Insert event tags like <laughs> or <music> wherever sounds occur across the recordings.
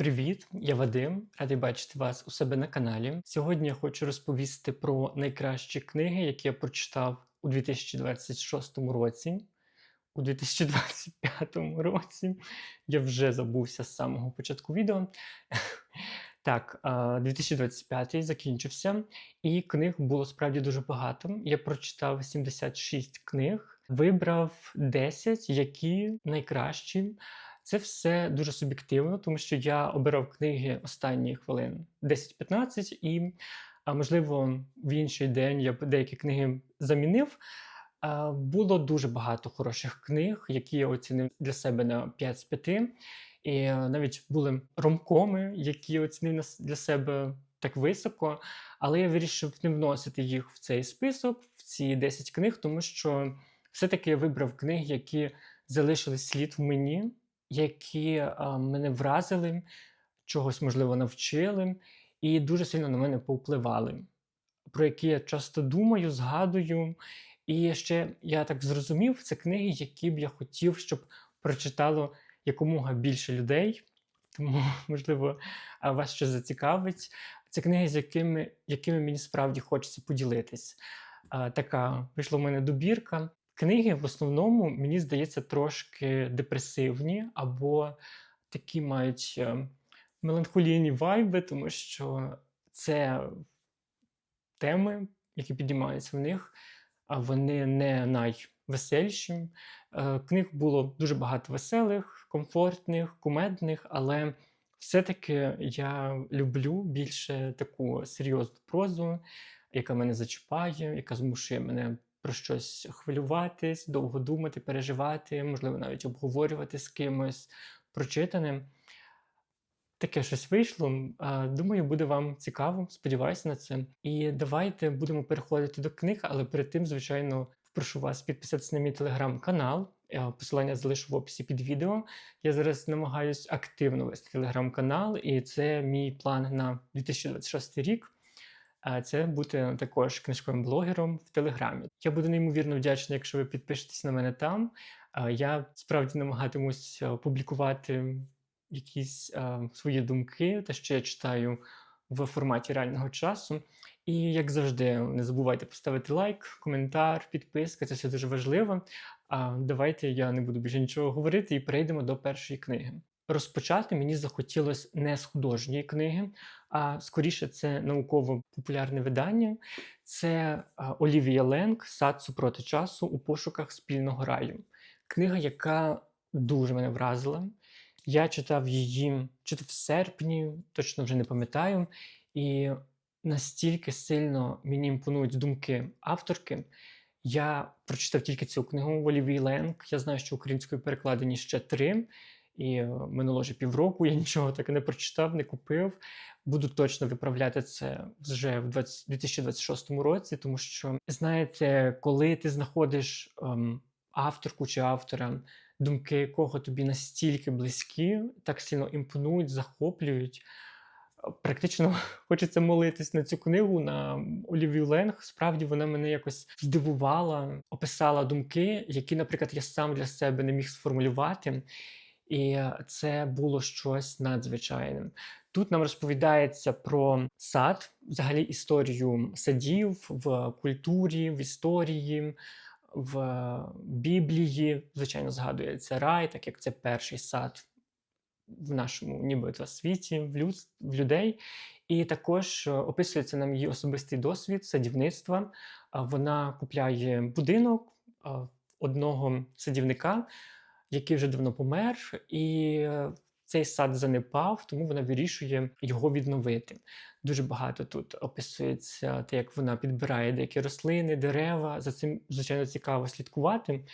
Привіт, я Вадим, радий бачити вас у себе на каналі. Сьогодні я хочу розповісти про найкращі книги, які я прочитав у 2026 році. У 2025 році я вже забувся з самого початку відео. <laughs> Так, 2025 закінчився, і книг було справді дуже багато. Я прочитав 76 книг, вибрав 10, які найкращі. Це все дуже суб'єктивно, тому що я обирав книги останні хвилин 10-15, і, можливо, в інший день я б деякі книги замінив. Було дуже багато хороших книг, які я оцінив для себе на 5 з 5. І навіть були ромкоми, які я оцінив для себе так високо, але я вирішив не вносити їх в цей список, в ці 10 книг, тому що все-таки я вибрав книги, які залишили слід в мені, які мене вразили, чогось, можливо, навчили, і дуже сильно на мене повпливали, про які я часто думаю, згадую. І ще я так зрозумів, це книги, які б я хотів, щоб прочитало якомога більше людей. Тому, <laughs> можливо, вас ще зацікавить. Це книги, з якими, якими мені справді хочеться поділитись. Така вийшла в мене добірка. Книги в основному, мені здається, трошки депресивні або такі мають е, меланхолійні вайби, тому що це теми, які підіймаються в них, а вони не найвеселіші. Е, Книг було дуже багато веселих, комфортних, кумедних, але все-таки я люблю більше таку серйозну прозу, яка мене зачіпає, яка змушує мене про щось хвилюватись, довго думати, переживати, можливо, навіть обговорювати з кимось прочитаним. Таке щось вийшло. Думаю, буде вам цікаво. Сподіваюся на це. І давайте будемо переходити до книг, але перед тим, звичайно, прошу вас підписатися на мій телеграм-канал. Е, Посилання залишу в описі під відео. Я зараз намагаюсь активно вести телеграм-канал, і це мій план на 2026 рік. А Це бути також книжковим блогером в Телеграмі. Я буду неймовірно вдячний, якщо ви підпишетесь на мене там. Я справді намагатимусь е, публікувати якісь е, свої думки, те, що я читаю в форматі реального часу. І як завжди, не забувайте поставити лайк, коментар, підписка. Це все дуже важливо. А давайте я не буду більше нічого говорити і перейдемо до першої книги. Розпочати мені захотілося не з художньої книги, а скоріше це науково-популярне видання. Це Олівія Ленк Сад супроти часу у пошуках спільного раю. Книга, яка дуже мене вразила. Я читав її чи то в серпні, точно вже не пам'ятаю, і настільки сильно мені імпонують думки авторки. Я прочитав тільки цю книгу Олівії Ленк. Я знаю, що українською перекладені ще три. І минуло вже півроку, я нічого так і не прочитав, не купив. Буду точно виправляти це вже в 20, 2026 році, тому що, знаєте, коли ти знаходиш ем, авторку чи автора, думки якого тобі настільки близькі, так сильно імпонують, захоплюють. Практично <laughs> хочеться молитись на цю книгу на Олівію Ленг. Справді вона мене якось здивувала, описала думки, які, наприклад, я сам для себе не міг сформулювати. І це було щось надзвичайне. Тут нам розповідається про сад, взагалі історію садів в культурі, в історії, в Біблії. Звичайно, згадується рай, так як це перший сад в нашому нібито світі, в, люд, в людей. І також е, описується нам її особистий досвід садівництва. Вона купляє будинок одного садівника, який вже давно помер, і е, цей сад занепав, тому вона вирішує його відновити. Дуже багато тут описується те, як вона підбирає деякі рослини, дерева. За цим, звичайно, цікаво слідкувати.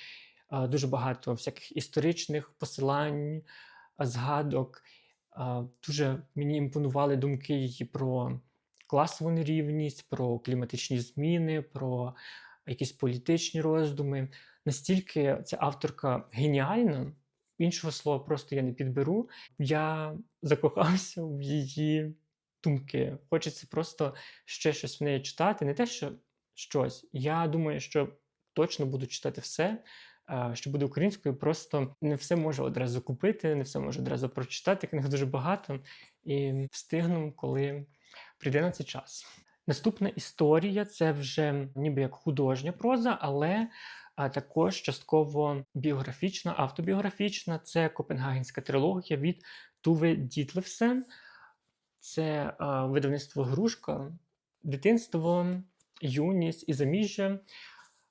Дуже багато всяких історичних посилань, згадок. Дуже мені імпонували думки її про класову нерівність, про кліматичні зміни, про якісь політичні роздуми. Настільки ця авторка геніальна, іншого слова просто я не підберу. Я закохався в її думки. Хочеться просто ще щось в неї читати. Не те, що щось. Я думаю, що точно буду читати все. е, що буде українською, просто не все можу одразу купити, не все можу одразу прочитати. Книг дуже багато і встигну, коли прийде на цей час. Наступна історія це вже ніби як художня проза, але а також частково біографічна, автобіографічна. Це Копенгагенська трилогія від Туве Дітлевсен. Це а, видавництво Грушка, дитинство, юність і заміжжя.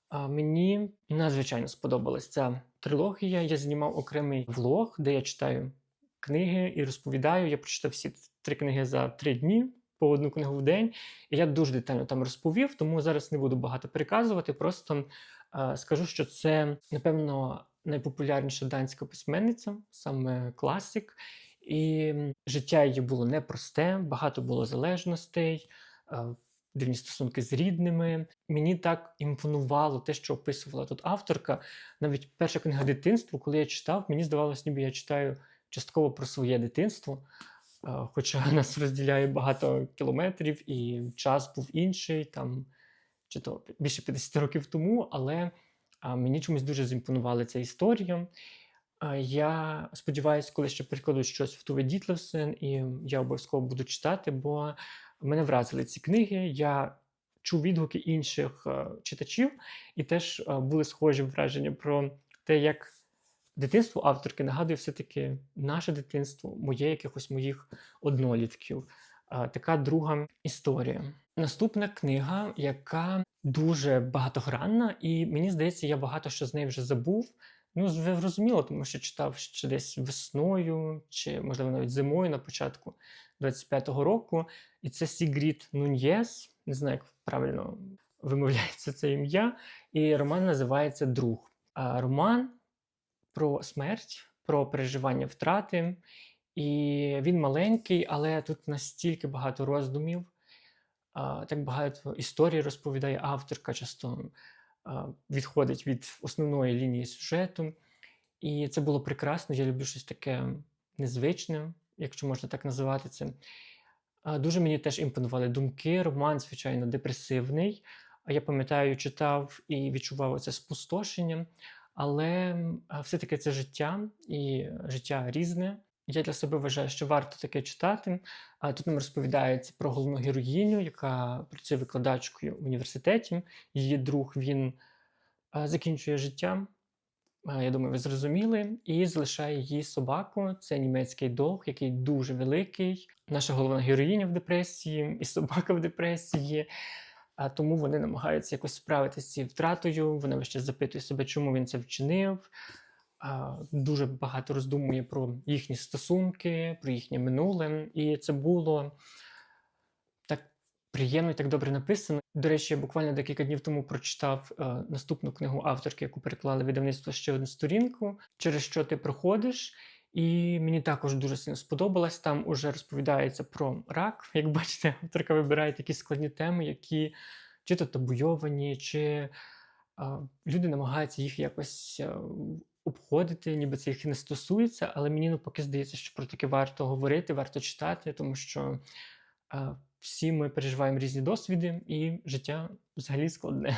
А, мені надзвичайно сподобалась ця трилогія. Я знімав окремий влог, де я читаю книги і розповідаю. Я прочитав всі три книги за три дні. По одну книгу в день, і я дуже детально там розповів, тому зараз не буду багато переказувати. Просто е, скажу, що це, напевно, найпопулярніша данська письменниця, саме класик, і життя її було непросте, багато було залежностей, дивні стосунки з рідними. Мені так імпонувало те, що описувала тут авторка. Навіть перша книга дитинства, коли я читав, мені здавалося, ніби я читаю частково про своє дитинство. Хоча <laughs> нас розділяє багато кілометрів, і час був інший, там чи то більше 50 років тому, але мені чомусь дуже зімпонувала ця історія. Я сподіваюся, коли ще перекладуть щось в Туве Дітлевсен, і я обов'язково буду читати, бо мене вразили ці книги. Я чув відгуки інших е, читачів, і теж е, були схожі враження про те, як дитинство авторки нагадує все-таки наше дитинство, моє якихось моїх однолітків. А, Така друга історія. Наступна книга, яка дуже багатогранна, і мені здається, я багато що з неї вже забув. Ну, зрозуміло, тому що читав ще десь весною, чи, можливо, навіть зимою на початку 25-го року. І це Сігріт Нуньєс, не знаю, як правильно вимовляється це ім'я. І роман називається Друг. А роман про смерть, про переживання втрати. І він маленький, але тут настільки багато роздумів, так багато історій розповідає авторка, часто відходить від основної лінії сюжету. І це було прекрасно. Я люблю щось таке незвичне, якщо можна так називати це. Дуже мені теж імпонували думки. Роман, звичайно, депресивний. Я пам'ятаю, читав і відчував це спустошення. Але все-таки це життя, і життя різне. Я для себе вважаю, що варто таке читати. Тут нам розповідається про головну героїню, яка працює викладачкою в університеті. Її друг він закінчує життя. Я думаю, ви зрозуміли, і залишає її собаку. Це німецький долг, який дуже великий. Наша головна героїня в депресії, <laughs> і собака в депресії. А тому вони намагаються якось справитися з цією втратою. Вона час запитує себе, чому він це вчинив. Дуже багато роздумує про їхні стосунки, про їхнє минуле. І це було так приємно і так добре написано. До речі, я буквально декілька днів тому прочитав е, наступну книгу авторки, яку переклали видавництво ще одну сторінку, через що ти проходиш. І мені також дуже сильно сподобалось. Там уже розповідається про рак. Як бачите, авторка вибирає такі складні теми, які чи то табуйовані, чи а, люди намагаються їх якось а, обходити, ніби це їх не стосується. Але мені навпаки здається, що про таке варто говорити, варто читати, тому що а, всі ми переживаємо різні досвіди, і життя взагалі складне.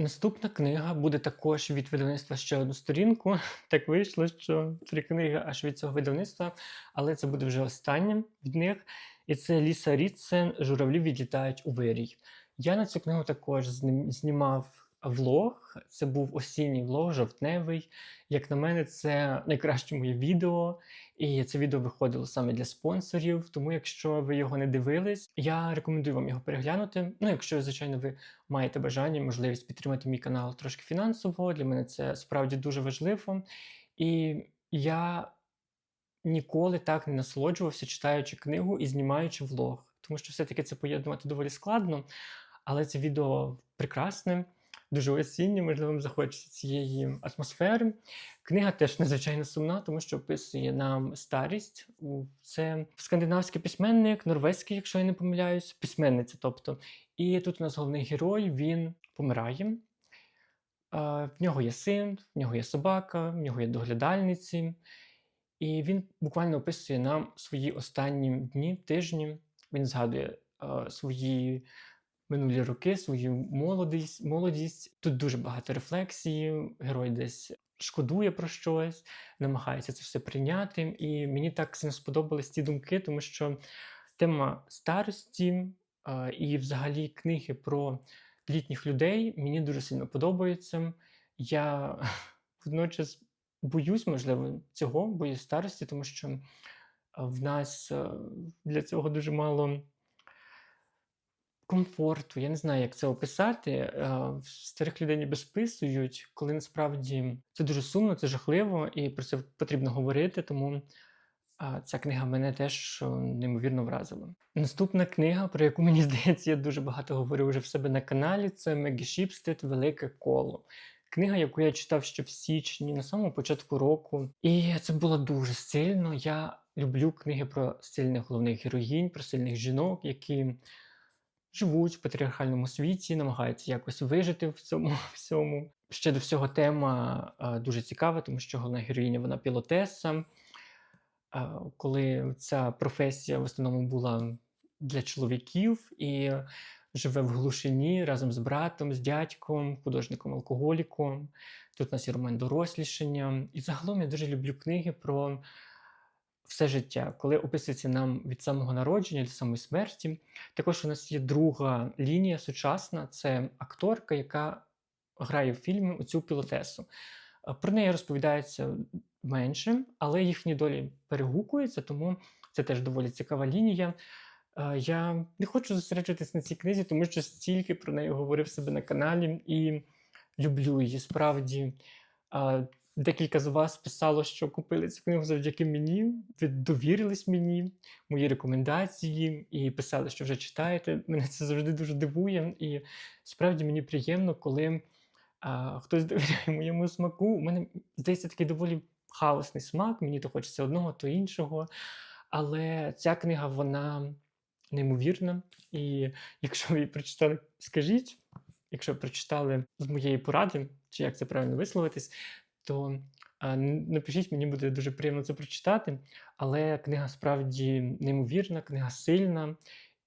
Наступна книга буде також від видавництва ще одну сторінку. Так вийшло, що три книги аж від цього видавництва, але це буде вже остання від них. І це Ліса Рідсен Журавлі відлітають у вирій. Я на цю книгу також знімав влог. Це був осінній влог, жовтневий. Як на мене, це найкраще моє відео. І це відео виходило саме для спонсорів. Тому, якщо ви його не дивились, я рекомендую вам його переглянути. Ну, якщо, звичайно, ви маєте бажання, можливість підтримати мій канал трошки фінансово. Для мене це справді дуже важливо. І я ніколи так не насолоджувався, читаючи книгу і знімаючи влог. Тому що все-таки це поєднувати доволі складно. Але це відео прекрасне, дуже осіннє, можливо, вам захочеться цієї атмосфери. Книга теж надзвичайно сумна, тому що описує нам старість. Це скандинавський письменник, норвезький, якщо я не помиляюсь, письменниця. Тобто, і тут у нас головний герой він помирає. В нього є син, в нього є собака, в нього є доглядальниці. І він буквально описує нам свої останні дні, тижні. Він згадує а, свої минулі роки, свою молодість, молодість. Тут дуже багато рефлексії. Герой десь шкодує про щось, намагається це все прийняти. І мені так сильно сподобались ці думки, тому що тема старості а, і взагалі книги про літніх людей мені дуже сильно подобаються. Я <laughs> водночас боюсь, можливо, цього, боюсь старості, тому що в нас для цього дуже мало комфорту. Я не знаю, як це описати. Е, старих людей ніби списують, коли насправді це дуже сумно, це жахливо, і про це потрібно говорити. Тому ця книга мене теж неймовірно вразила. Наступна книга, про яку мені <laughs> здається, я дуже багато говорю вже в себе на каналі, це Мегі Шіпстед Велике коло. Книга, яку я читав ще в січні, на самому початку року. І це було дуже сильно. Я люблю книги про сильних головних героїнь, про сильних жінок, які живуть в патріархальному світі, намагаються якось вижити в цьому <laughs> всьому. Ще до всього тема а, дуже цікава, тому що головна героїня вона пілотеса. А, коли ця професія в основному була для чоловіків і живе в глушині разом з братом, з дядьком, художником-алкоголіком. Тут у нас є роман дорослішання. І загалом я дуже люблю книги про все життя, коли описується нам від самого народження до самої смерті. Також у нас є друга лінія сучасна це акторка, яка грає в фільмі оцю пілотесу. Е, Про неї розповідається менше, але їхні долі перегукуються, тому це теж доволі цікава лінія. Е, Я не хочу зосереджуватись на цій книзі, тому що стільки про неї говорив себе на каналі і люблю її справді. Декілька з вас писало, що купили цю книгу завдяки мені, довірились мені, мої рекомендації, і писали, що вже читаєте. Мене це завжди дуже дивує. І справді мені приємно, коли а, хтось довіряє моєму смаку. У мене здається такий доволі хаосний смак. Мені то хочеться одного, то іншого. Але ця книга, вона неймовірна. І якщо ви її прочитали, скажіть, якщо прочитали з моєї поради, чи як це правильно висловитись, то напишіть, мені буде дуже приємно це прочитати. Але книга справді неймовірна, книга сильна.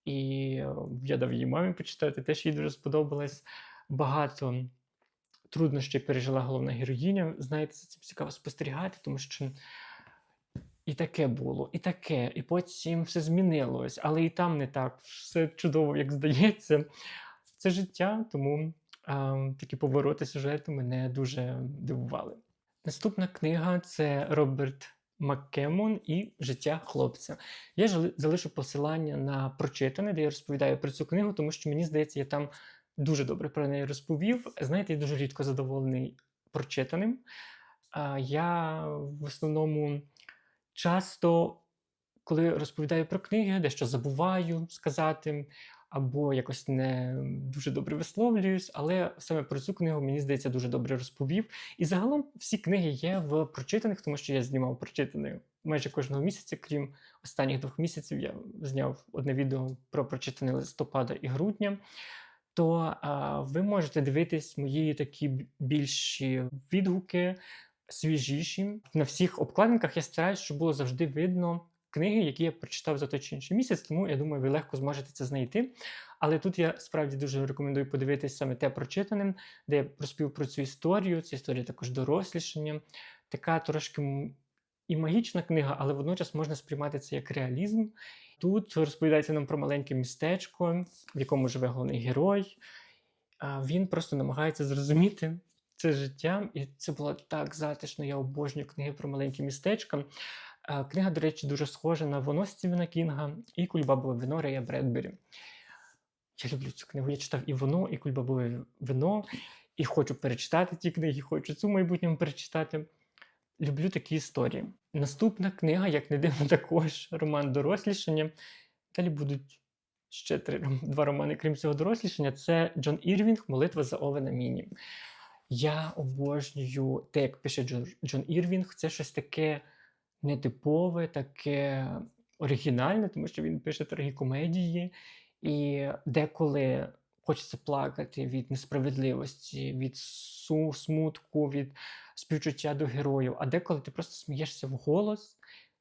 І е, я дав її мамі почитати, теж їй дуже сподобалось. Багато труднощів пережила головна героїня. Знаєте, цим цікаво спостерігати, тому що і таке було, і таке, і потім все змінилось, але і там не так все чудово, як здається. Це життя, тому а, такі повороти сюжету мене дуже дивували. Наступна книга це Роберт Маккемон і Життя хлопця. Я жали- залишу посилання на прочитане, де я розповідаю про цю книгу, тому що мені здається, я там дуже добре про неї розповів. Знаєте, я дуже рідко задоволений прочитаним. Я в основному часто, коли розповідаю про книги, дещо забуваю сказати, або якось не дуже добре висловлююсь, але саме про цю книгу мені здається дуже добре розповів. І загалом всі книги є в прочитаних, тому що я знімав прочитане майже кожного місяця, крім останніх двох місяців, я зняв одне відео про прочитане листопада і грудня. То а, ви можете дивитись мої такі більші відгуки, свіжіші. На всіх обкладинках я стараюсь, щоб було завжди видно книги, які я прочитав за той чи інший місяць, тому я думаю, ви легко зможете це знайти. Але тут я справді дуже рекомендую подивитись саме те прочитаним, де я розповів про цю історію. Ця історія також дорослішання, така трошки і магічна книга, але водночас можна сприймати це як реалізм. Тут розповідається нам про маленьке містечко, в якому живе головний герой. Він просто намагається зрозуміти це життя, і це було так затишно. Я обожнюю книги про маленькі містечка. А, Книга, до речі, дуже схожа на воно Стівена Кінга і Кульбабове вино Рея Бредбері. Я люблю цю книгу. Я читав і воно, і Кульбабове вино, і хочу перечитати ті книги, хочу цю майбутньому перечитати. Люблю такі історії. Наступна книга, як не дивно, також роман дорослішання. Далі будуть ще три, два романи, крім цього дорослішання. Це Джон Ірвінг Молитва за Овена Міні. Я обожнюю те, як пише Джон Ірвінг. Це щось таке нетипове, таке оригінальне, тому що він пише трагікомедії. І деколи хочеться плакати від несправедливості, від смутку, від співчуття до героїв, а деколи ти просто смієшся в голос,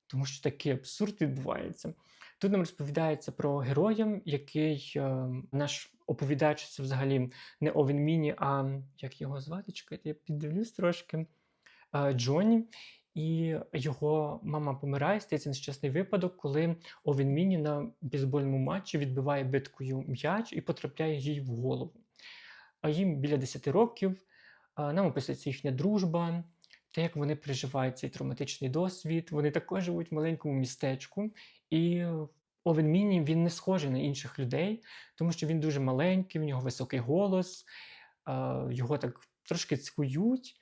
тому що такий абсурд відбувається. Тут нам розповідається про героя, який е, наш оповідач це взагалі не Овен Міні, а як його звати? Чекайте, я піддивлюсь трошки. е, Джонні. І його мама помирає, стається нещасний випадок, коли Овен Міні на бейсбольному матчі відбиває биткою м'яч і потрапляє їй в голову. А їм біля 10 років нам описується їхня дружба, те, як вони переживають цей травматичний досвід. Вони також живуть в маленькому містечку, і Овен Міні він не схожий на інших людей, тому що він дуже маленький, в нього високий голос, його так трошки цькують.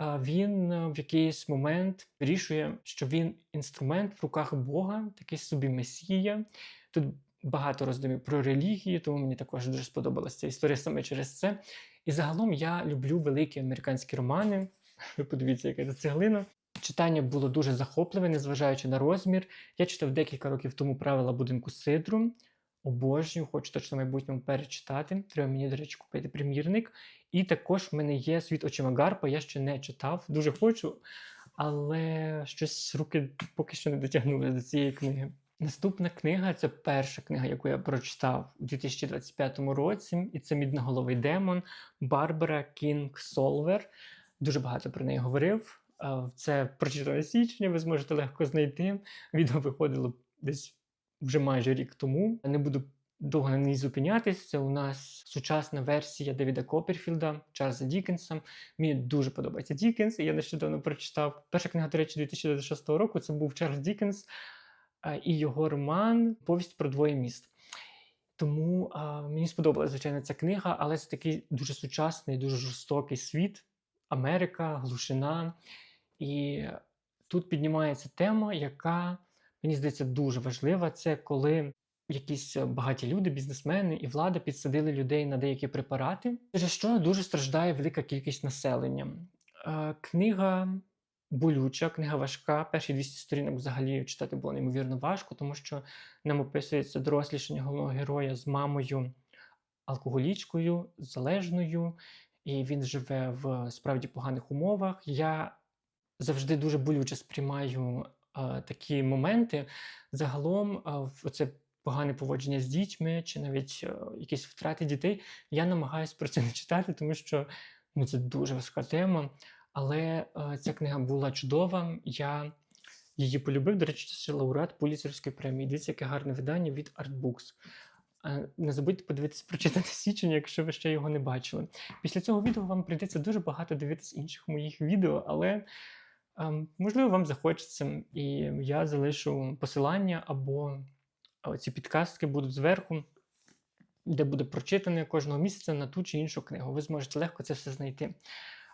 Він е, в якийсь момент вирішує, що він інструмент в руках Бога, такий собі месія. Тут багато роздумів про релігію, тому мені також дуже сподобалася ця історія саме через це. І загалом я люблю великі американські романи. <laughs> Ви подивіться, яка це цеглина. Читання було дуже захопливе, незважаючи на розмір. Я читав декілька років тому правила будинку Сидру. Обожнюю, хочу точно в майбутньому перечитати. Треба мені, до речі, купити примірник. І також в мене є світ очима Гарпа, я ще не читав, дуже хочу, але щось руки поки що не дотягнули до цієї книги. Наступна книга це перша книга, яку я прочитав у 2025 році, і це Мідноголовий демон Барбара Кінг Солвер. Дуже багато про неї говорив. Е, Це прочитане січня, ви зможете легко знайти. Відео виходило десь вже майже рік тому. Не буду довго на ній зупинятись. Це у нас сучасна версія Девіда Копперфілда, Чарльза Дікенса. Мені дуже подобається Дікенс, я нещодавно прочитав. Перша книга, до речі, 2026 року це був Чарльз Дікенс е, і його роман Повість про двоє міст. Тому а, мені сподобалася, звичайно, ця книга, але це такий дуже сучасний, дуже жорстокий світ. Америка, глушина. І тут піднімається тема, яка мені здається дуже важлива. Це коли якісь багаті люди, бізнесмени і влада підсадили людей на деякі препарати, через що дуже страждає велика кількість населення. Е, Книга болюча, книга важка. Перші 200 сторінок взагалі читати було неймовірно важко, тому що нам описується дорослішання головного героя з мамою алкоголічкою, залежною, і він живе в справді поганих умовах. Я завжди дуже болюче сприймаю е, такі моменти. Загалом, е, в це погане поводження з дітьми чи навіть е, якісь втрати дітей. Я намагаюся про це не читати, тому що ну, це дуже важка тема. Але е, ця книга була чудова. Я її полюбив. До речі, це лауреат Пуліцерської премії. Дивіться, яке гарне видання від Artbooks. Е, Не забудьте подивитись прочитати <laughs> січень, якщо ви ще його не бачили. Після цього відео вам прийдеться дуже багато дивитись інших моїх відео, але можливо вам захочеться, і я залишу посилання або ці підказки будуть зверху, де буде прочитане кожного місяця на ту чи іншу книгу. Ви зможете легко це все знайти.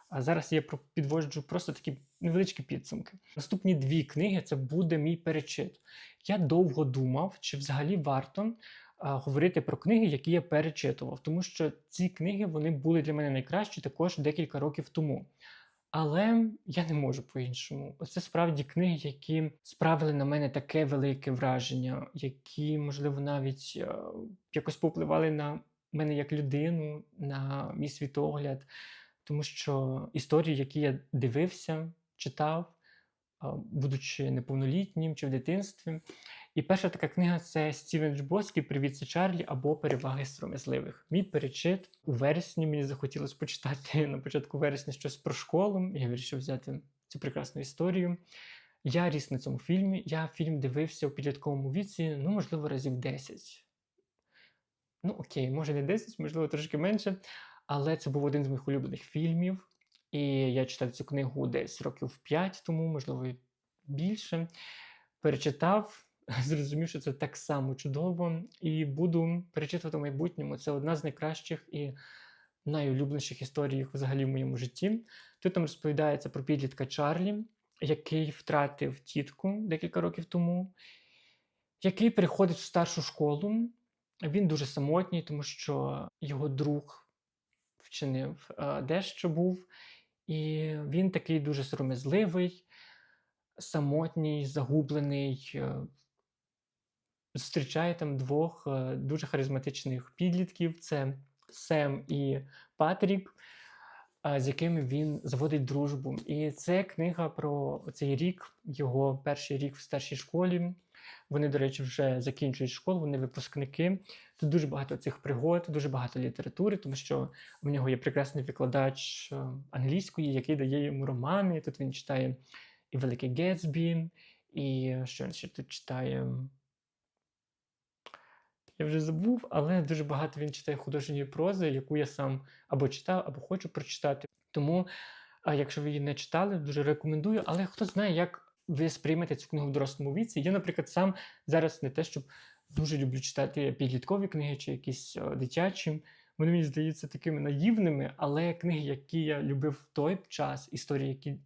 А зараз я підводжу просто такі невеличкі підсумки. Наступні дві книги це буде мій перечит. Я довго думав, чи взагалі варто а, говорити про книги, які я перечитував, тому що ці книги вони були для мене найкращі також декілька років тому. Але я не можу по-іншому. Оце справді книги, які справили на мене таке велике враження, які, можливо, навіть е, якось повпливали на мене як людину, на мій світогляд. Тому що історії, які я дивився, читав, будучи неповнолітнім чи в дитинстві. І перша така книга це Стівен Джбоський Привіт, це Чарлі або Переваги сором'язливих. Мій перечит у вересні мені захотілося почитати <laughs> на початку вересня щось про школу. Я вирішив взяти цю прекрасну історію. Я ріс на цьому фільмі. Я фільм дивився у підлітковому віці, ну, можливо, разів 10. Ну, окей, може не 10, можливо, трошки менше. Але це був один з моїх улюблених фільмів. І я читав цю книгу десь років 5 тому, можливо, більше. Перечитав, <laughs> зрозумів, що це так само чудово, і буду перечитувати в майбутньому. Це одна з найкращих і найулюбленіших історій взагалі в моєму житті. Тут там розповідається про підлітка Чарлі, який втратив тітку декілька років тому, який переходить в старшу школу. Він дуже самотній, тому що його друг вчинив е, дещо був, і він такий дуже сором'язливий, самотній, загублений. Зустрічає там двох е, дуже харизматичних підлітків: це Сем і Патрік, е, з якими він заводить дружбу. І це книга про цей рік, його перший рік в старшій школі. Вони, до речі, вже закінчують школу, вони випускники. Тут дуже багато цих пригод, дуже багато літератури, тому що в нього є прекрасний викладач е, англійської, який дає йому романи. Тут він читає і Великий Гетсбі, і що він ще тут читає. Я вже забув, але дуже багато він читає художньої прози, яку я сам або читав, або хочу прочитати. Тому, а якщо ви її не читали, дуже рекомендую. Але хто знає, як ви сприймете цю книгу в дорослому віці. Я, наприклад, сам зараз не те, щоб дуже люблю читати підліткові книги чи якісь дитячі. Вони мені здаються такими наївними, але книги, які я любив в той час, історії, які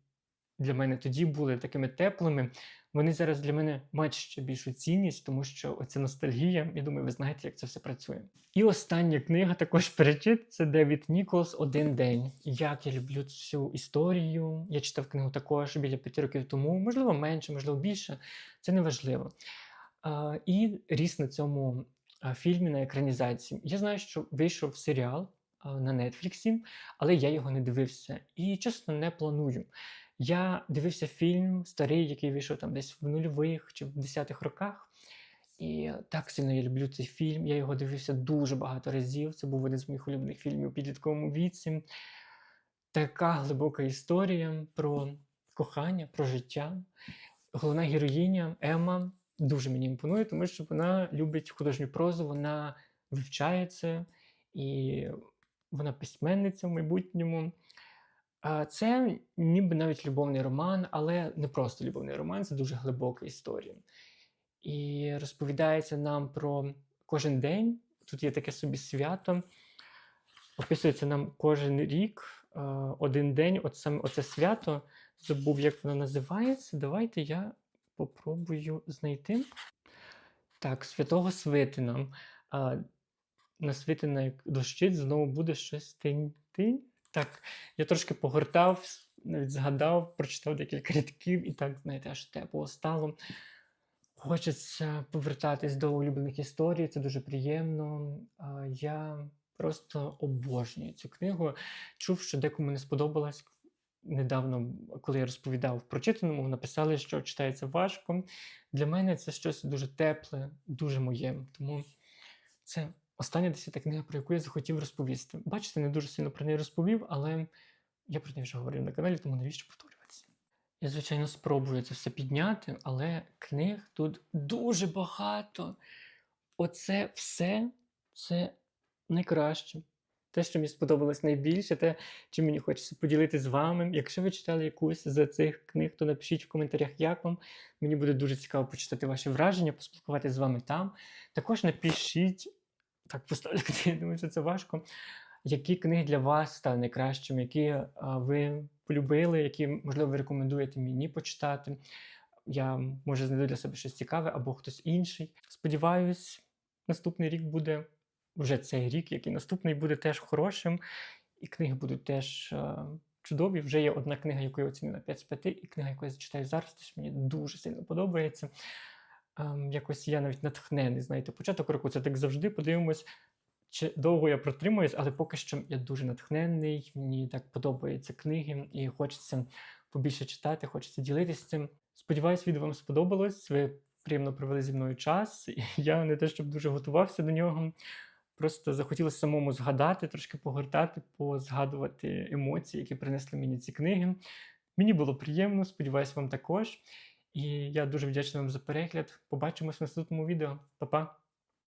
для мене тоді були такими теплими, вони зараз для мене мають ще більшу цінність, тому що оця ностальгія, я думаю, ви знаєте, як це все працює. І остання книга також <laughs> перечит це Девід Ніколс Один день. Як я люблю цю історію. Я читав книгу також біля п'яти років тому, можливо, менше, можливо, більше. Це не важливо. І ріс на цьому фільмі на екранізації. Я знаю, що вийшов серіал на Нетфліксі, але я його не дивився і чесно не планую. Я дивився фільм старий, який вийшов там десь в нульових чи в десятих роках. І так сильно я люблю цей фільм. Я його дивився дуже багато разів. Це був один з моїх улюблених фільмів у підлітковому віці. Така глибока історія про кохання, про життя. Головна героїня Ема дуже мені імпонує, тому що вона любить художню прозу, вона вивчає це, і вона письменниця в майбутньому. Це ніби навіть любовний роман, але не просто любовний роман, це дуже глибока історія. І розповідається нам про кожен день. Тут є таке собі свято. Описується нам кожен рік, один день, от саме оце свято. Забув, як воно називається. Давайте я попробую знайти. Так, святого Свитина. На Свитина, як дощить, знову буде щось тинь-тинь. Так, я трошки погортав, навіть згадав, прочитав декілька рядків, і так, знаєте, аж тепло стало. Хочеться повертатись до улюблених історій, це дуже приємно. Я просто обожнюю цю книгу. Чув, що декому не сподобалась. Недавно, коли я розповідав прочитаному, написали, що читається важко. Для мене це щось дуже тепле, дуже моє. Тому це остання десята книга, про яку я захотів розповісти. Бачите, не дуже сильно про неї розповів, але я про неї вже говорив на каналі, тому навіщо повторюватися? Я, звичайно, спробую це все підняти, але книг тут дуже багато. Оце все це найкраще. Те, що мені сподобалось найбільше, те, чим мені хочеться поділитися з вами. Якщо ви читали якусь з цих книг, то напишіть в коментарях, як вам. Мені буде дуже цікаво почитати ваші враження, поспілкуватися з вами там. Також напишіть, так поставлю, <laughs> я думаю, що це важко. Які книги для вас стали найкращими, які ви полюбили, які, можливо, ви рекомендуєте мені почитати. Я, може, знайду для себе щось цікаве або хтось інший. Сподіваюсь, наступний рік буде вже цей рік, який наступний буде теж хорошим, і книги будуть теж е, чудові. Вже є одна книга, яку я оцінив на 5 з 5, і книга, яку я читаю зараз, теж мені дуже сильно подобається. Ем, якось я навіть натхнений. Знаєте, початок року це так завжди. Подивимось, чи довго я протримуюсь, але поки що я дуже натхнений. Мені так подобаються книги, і хочеться побільше читати, хочеться ділитися цим. Сподіваюсь, відео вам сподобалось. Ви приємно провели зі мною час. <laughs> Я не те, щоб дуже готувався до нього. Просто захотілося самому згадати, трошки погортати, позгадувати емоції, які принесли мені ці книги. Мені було приємно, сподіваюся, вам також. І я дуже вдячний вам за перегляд. Побачимось в наступному відео. Па-па!